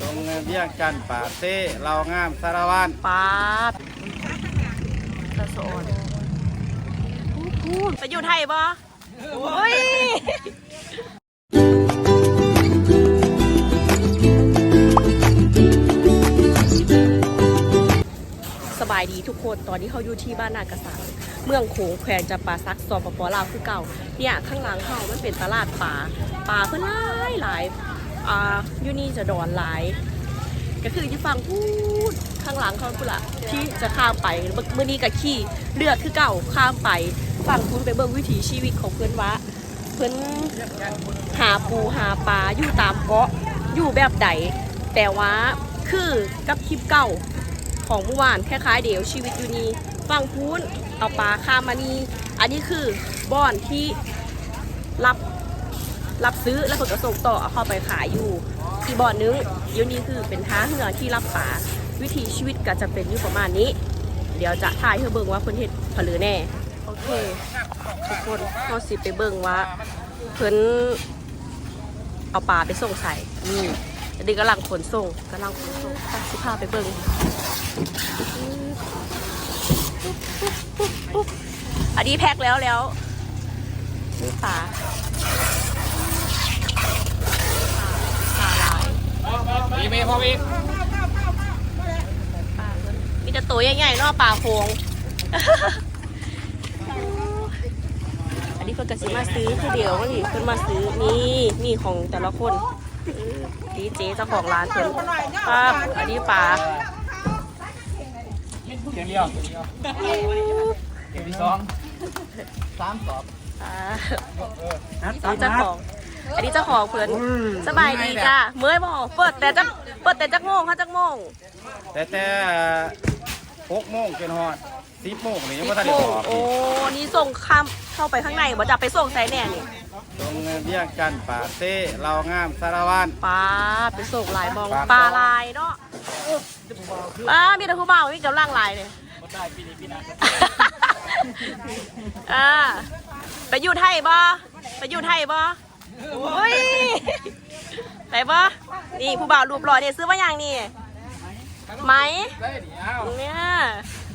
ตรงเวียงจันทน์ป่าเต้เรางามสารวันปาดตะโซนพูไปอยู่ไทยปะโอ้ยสบายดีทุกคนตอนนี้เขาอยู่ที่บ้านนากระสังเมืองโขงแขวงจะปาซักสปปลาวคือเก่า เนี่ย ข้างหลังเขามันเป็นตลาดป่าป่าเพื่อนหลายหลาย อ่ายู่นี่จะดอนหลาย ก็คือที่ฟังพูดข้างหลังเขาพูดละที่จะข้ามไปเมื่อนี้กับขี่เลือดคือเก่าข้ามไปฟังคุณไปเบิ่งวิถีชีวิตของเพื่อนวะเพื่อนหาปูหาปลาอยู่ตามเกาะอยู่แบบใดแต่ว่าคือกับคลิปเก่าของเมื่อวานคล้ายๆเดี๋ยวชีวิตอยู่นี่ฟังพูนเอาปลาข้ามมานี่อันนี้คือบ่อนที่รับ รับซื้อแล้วคนก็ส่งต่อเอาเข้าไปขายอยู่ที่บ่อนนึงอยู่นี่คือเป็นท่าเรือที่รับปลาวิถีชีวิตก็จะเป็นอยู่ประมาณนี้ เดี๋ยวจะถ่ายให้เบิ่งว่าเพิ่นเฮ็ดผลือแน่โอเคทุกคนเราสิไปเบิ่งว่าเพิ่นเอาปลาไปส่งใส่นี่อันนี้กำลังขนส่งกำลังขนส่งไปสิพาไปเบิ่งอันนี้แพ็คแล้วแล้วนี่ปลาปลาลาย มีเมย์พอมีปลาเพิ่นมีแต่ตัวใหญ่ๆเนาะปลาโคงอันนี้เพิ่นก็สิมาซื้อคือเดียวนี่เพิ่นมาซื้อนี่นี่ของแต่ละคนอื้อดีเจเจ้าของร้านเพิ่นป้าอันนี้ปลาเสียงเดียวเสียงเดียวเสียงที่สองสามสอบอ่านัดอันนี้เจ้าของ อันนี้เจ้าของเพื่อนสบายดีจ้าเมื่อยบ่เปิดแต่จักเปิดแต่จักโมงค่ะจักโมงแต่แต่หกโมงจนฮอดสิบโมงนี่ยังสิไม่บทันโมได้งออกโอ้นี่ส่งข้ามเข้าไปข้างในบ่จะไปส่งไซแน่นี่ตรงเวียงจันทน์ป่าเต้เรางามสารวันปลาไปส่งหลายมองปลาปลาลายเนาะอ่ามีแต่ผู้บ่าวมีกำลังลายเลยอ่าไปอยู่ไทยบ่ไปอยู่ไทยบ่ โอ้ยไปบ่นี่ผู้บ่าวรูปหล่อเนี่ยซื้อมาอย่างนี่ไหมได้เดี๋ยวเนี่ย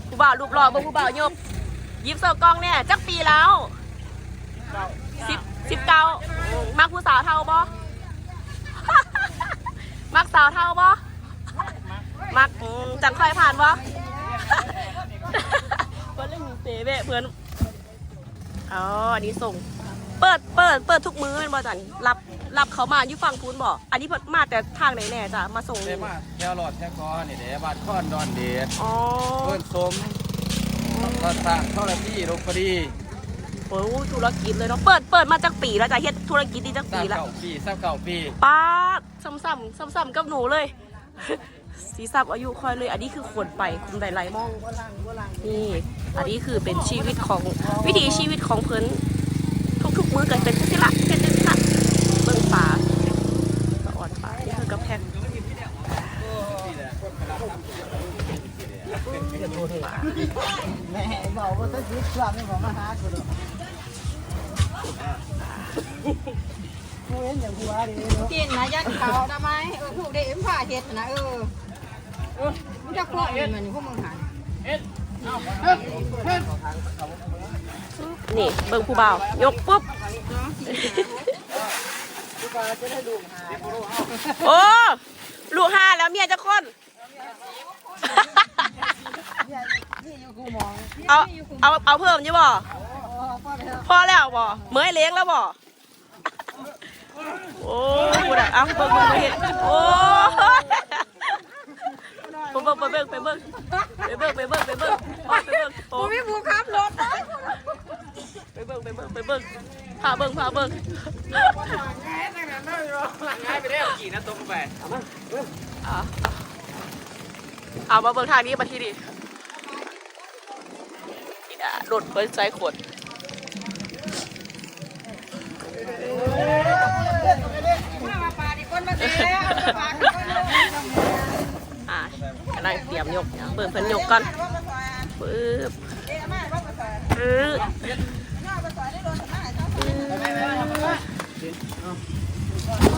ผู้บ่าวรูปหล่อเบ่งผู้บ่าวยกยิบเสากล้องเนี่ยจักปีแล้วสิบสิบเก้ามักผู้สาวเท่าบ่มักสาวเท่าบ่มักอืมจังค่อยผ่านบ่เพื่อนเล่นเซเว่เพื่อนอ๋ออันนี้ส่ง เปิดเปิดเปิดทุกมื้อเป็นบ่จันรับรับเขามาอยู่ฝั่งพูนบ่อันนี้เพิ่นมาแต่ทางไหนแน่จ้ะมาส่งเด้นี่มาแถวหลอดแถวกอนี่เด้บ้านค้อนดอนเดชอ๋อเพื่อนสมก็สร้างเท่าไรที่ลงพอดีโอ้ยธุรกิจเลยเนาะเปิดเปิดมาจากปีแล้วจ้ะเฮ็ดธุรกิจนี่จากสร้าปีงแล้วเก่าปีสร้างเก่าปีป้าดซ้ำซ้ำซ้ำซ้ำๆกับหนูเลยสีสับอายุคอยเลย อันนี้คือขนไปคุมไดไลมองนี่อันนี้คือเป็นชีวิตของวิถีชีวิตของเพิ่นทุกๆ มือกันเป็นที่ละเป็นที่ละเบิ่งป่าสะอ่อนป่านี่คือกระแพงแม่บอกว่าต้องคิดความไม่บอกมาหากูหรอกกูเห็นอย่างกูว่าดีเนาะกินนะยัดเขาทำไมเออพวกเด็กเอ็มผ่าเห็ดนะเออมันจะพวกมันมันพวกมึงหันนี่เบิ่งผู้บ่าวยกปุ๊บ โอ้ลูกห้าแล้วเมียจะคนเอาเอาเอาเพิ่มใช่บ่พ่อแล้วบ่เมื่อยเลี้ยงแล้วบ่โอ้ยเอาเบิ่งเบิ่งไปเห็นโอ้ย ไปเบิ่งไปเบิ่งไปเบิ่งไปเบิ่งไปเบิ่งไปเบิ่งไปเบิ่งโอ้กูไม่บูครับรถไปเบิ่งไปเบิ่งไปเบิ่งพาเบิ่งพาเบิ่งง่ายไปได้กี่นะตรงไปเอาเอามาเบิ่งทางนี้มาที่ดินี่นะรถเพิ่นใจขวดมาปลาดิคนมาเตะปลาคนอะ กำลังเตรียมยกเบิ่งเพิ่นยกก่อนปึ๊บปึ๊บ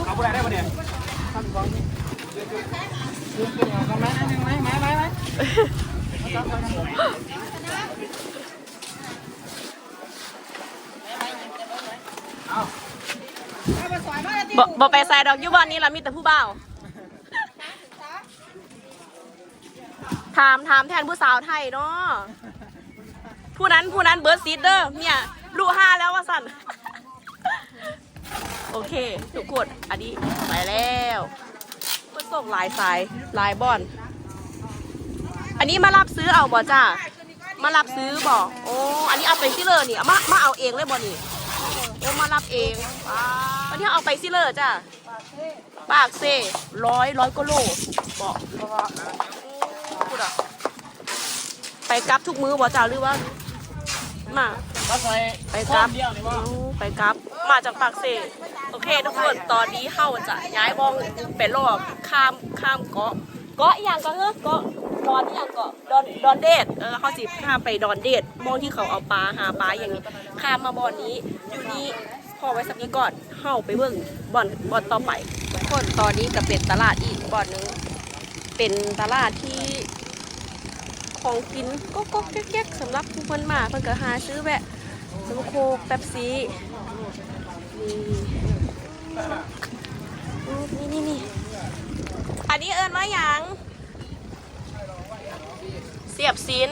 เอาผู้ใดได้ปะเนี่ยยืนเป็นอย่ากันไหมไหมไหมไหมไหมบ่บ่ไปใส่ดอกยุบอนนี้เรามีแต่ผู้บ่าว ถามถามแทนผู้สาวไทยเนาะผู้นั้นผู้นั้นเบิร์ดซีดเดอร์เนี่ยลูห้าแล้วว่าสั่นโอเค ทุกคนอันนี้ไปแล้วเพื่อส่งลายสายลายบอนอันนี้มารับซื้อเอาบ่จ้ามารับซื้อบ่โอ้อันนี้เอาไปซิเลยนี่มามาเอาเองเลยบ่นี่โอ้มารับเองอันนี้เอาไปซิเลยจ้าปากเซ่ร้อยร้อยก็โลบอก พูดอะไปกลับทุกมื้อบ่จ้าหรือว่ามามาใส่ไปกลับเดียวนี่ว่าไปกลับ มาจากปากเซโอเคทุกคนตอนนี้เข้าจะย้ายบ้องไปรอบข้ามข้ามเกาะเกาะอหย่างก็เฮ้เกาะดอนอหย่างเกาะดอนดอนเดดเออเขาสิข้ามไปดอนเดดมองที่เขาเอาปลาหาปลาอย่างนี้ข้ามมาบ่อนนี้อยู่นี่พอไว้สักนี้ก่อนเข้าไปเบิ่งบ่อนบ่อนต่อไปทุกคนตอนนี้ก็เป็นตลาดอีกบ่อนหนึงเป็นตลาดที่ ของกินก็ก็แก๊กๆสำหรับผู้คนมาเพิ่นก็หาซื้อแวะซื้อโคกเป๊ปซีนี่นี่นี่อันนี้เอิญว่าหยังเสียบซีน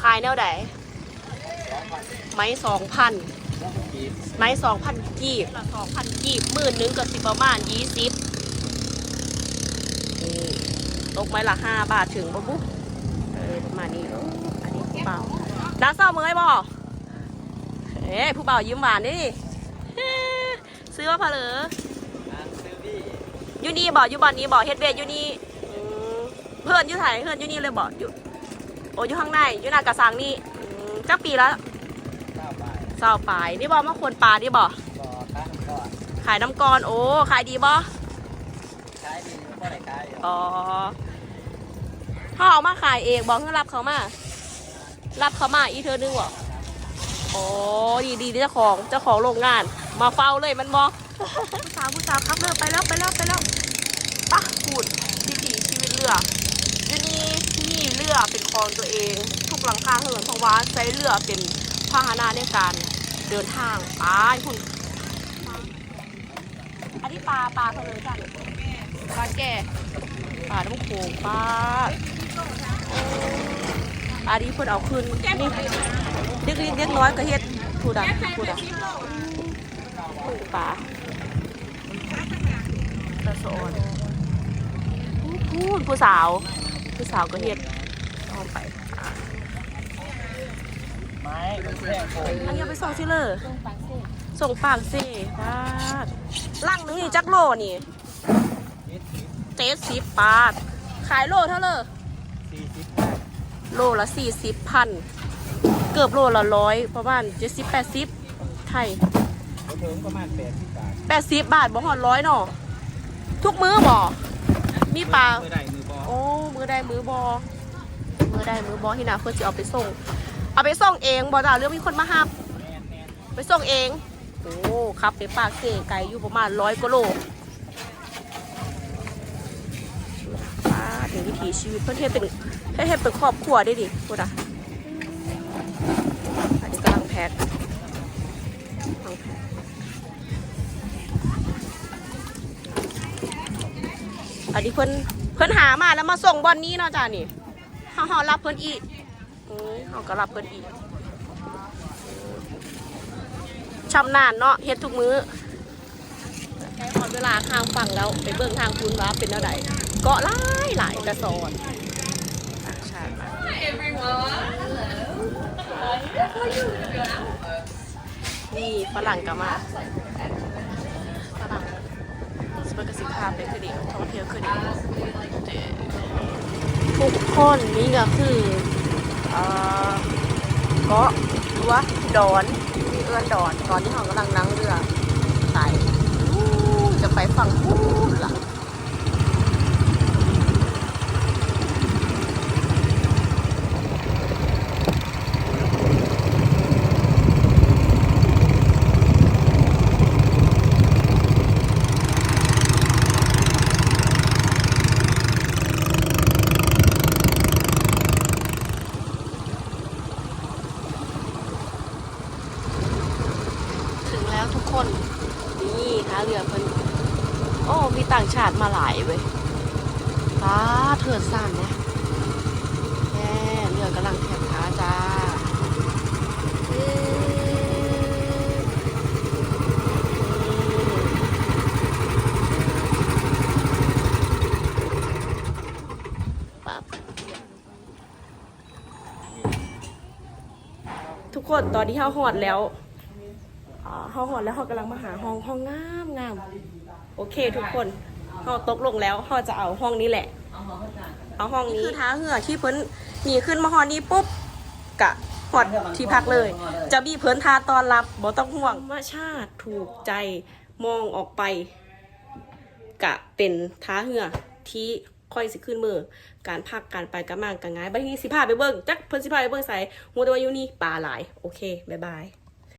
ขายแนวไหนไม้สองพันไม้สองพันกีบสองพันกีบหมื่นหนึงก็สิประมาณยี่สิบตกไม้ละห้าบาทถึงบ่บุ๊ ประมาณนี้เอออันนี้ผู้เบาน้าเศร้าเมยบ่เอ้ผู้เบายิ้มหวานนี่เฮ้ซื้อว่าพะเหรออยู่นี่บ่อยู่บ้านนี้บ่เฮ็ดเบสอยู่นี่อืมเพื่อนอยู่ไทยเพื่อนอยู่นี่เลยบ่อยู่โอ้อยู่ข้างในอยู่หน้ากระสังนี่อืมจักปีแล้วเก้าบาทเศร้าปลายนี่บ่มาควรปลานี่บ่ต่อค้างก่อนขายน้ำกรโอ้ขายดีบ่ขายดีก็ได้ขายอยู่อ๋อ เขาเอามาขายเองบอกให้รับเขามา รับเขามาอีเธอนึงเหรอโอ้ดีดีเจ้าของเจ้าของโรงงาน มาเฝ้าเลยมันบอกผู้สาวผู้สาวครับเลิกไปแล้วไปแล้วไปแล้วปะพูดวิถีชีวิตเรืออยู่นี่มีเรือเป็นของตัวเอง ทุกหลังคาเหินเพราะว่าใช้เรือเป็นพาหนะในการเดินทางไปคุณอันนี้ปลาปลาเขาเลยจ้ะปลาแก่ปลาน้ำโขงปลา อันนี้เพิ่นเอาขึ้นนี่เด็กเล็กเด็กน้อยก็เฮ็ดพูดอะพูดอะพูปลาตะโซนพูดผู้สาว ผู้สาวก็เฮ็ดเอาไปอะไม้มันแท่งโป่งอันนี้เอาไปส่งซิเลยส่งปากสิปาดลังนึงนี่จักโลนี่เจ็ดสิบบาท ขายโลเท่าเลย สี่สิบโลละสี่สิบพันเกือบโลละร้อยประมาณเจ็ดสิบแปดสิบไทยก็ถึงประมาณแปดสิบบาทแปดสิบบาทบ่หอดร้อยเนาะทุกมื้อบ่มีปลามือใดมือบอโอ้มือได้มือบอมือได้มือบอที่นาเพื่อจะเอาไปส่ง เอาไปส่งเองบ่จ้าหรือมีคนมาห้ามแมนแมนไปส่งเอง โอ้ครับไปปากเสไกลอยู่ประมาณร้อยกว่าโล ป้าถึงวิถีชีวิตเพื่อนเทศเป็นเทศเป็นครอบครัวได้ดิพูดอะอันนี้กำลังแพ็คกำลังแพ็คอันนี้เพิ่นเพิ่นหามาแล้วมาส่งบอนนี้เนาะจ้านี่เฮาเฮารับเพิ่นอีกอืมเฮาก็รับเพิ่นอีกชำนาญเนาะเฮ็ดทุกมื้อใช้หอดเวลาข้างฝั่งแล้ว ไปเบิ่งทางคุณว่าเป็นเท่าใด เกาะหลายหลายกระสอนต่างชาติมานี่ฝรั่งก็มาฝรั่งสเปกสิคาไปคือดีท่องเที่ยวคือดีทุกคนนี่ก็คือเอ่อเกาะหรือว่าดอนมีเอื้อนดอนตอนที่เขากำลังนั่งเรือไปอู้จะไปฝั่งพูนล่ ทุกคน นี่หาเรือเพิ่นโอ้มีต่างชาติมาหลายเว้ยป้าเถิดสั่นเนี่ยแม่เรือกำลังแข็งขาจ้าทุกคนตอนที่เข้าหอดแล้ว อ่าเฮาหอดแล้วเฮากำลังมาหาห้องห้องงามงามโอเค ทุกคนเฮาตกลงแล้วเฮาจะเอาห้องนี้แหละ เอาห้องนี้คือท้าเหือที่เพิ่นหนีขึ้นมาหอนี้ปุ๊บกะหอดที่พักเลย จะมีเพิ่นทาตอนรับบ่ต้องห่วงธรรมชาติถูกใจมองออกไป กะเป็นท้าเหือที่ค่อยสิขึ้นมือ การพักการไปกันมากกันง่ายบัดนี้สิพาไปเบิ่งจักเพิ่นสิพาไปเบิ่งใส่ฮู้แต่ว่าอยู่นี่ปลาหลาย โอเค บ๊ายบาย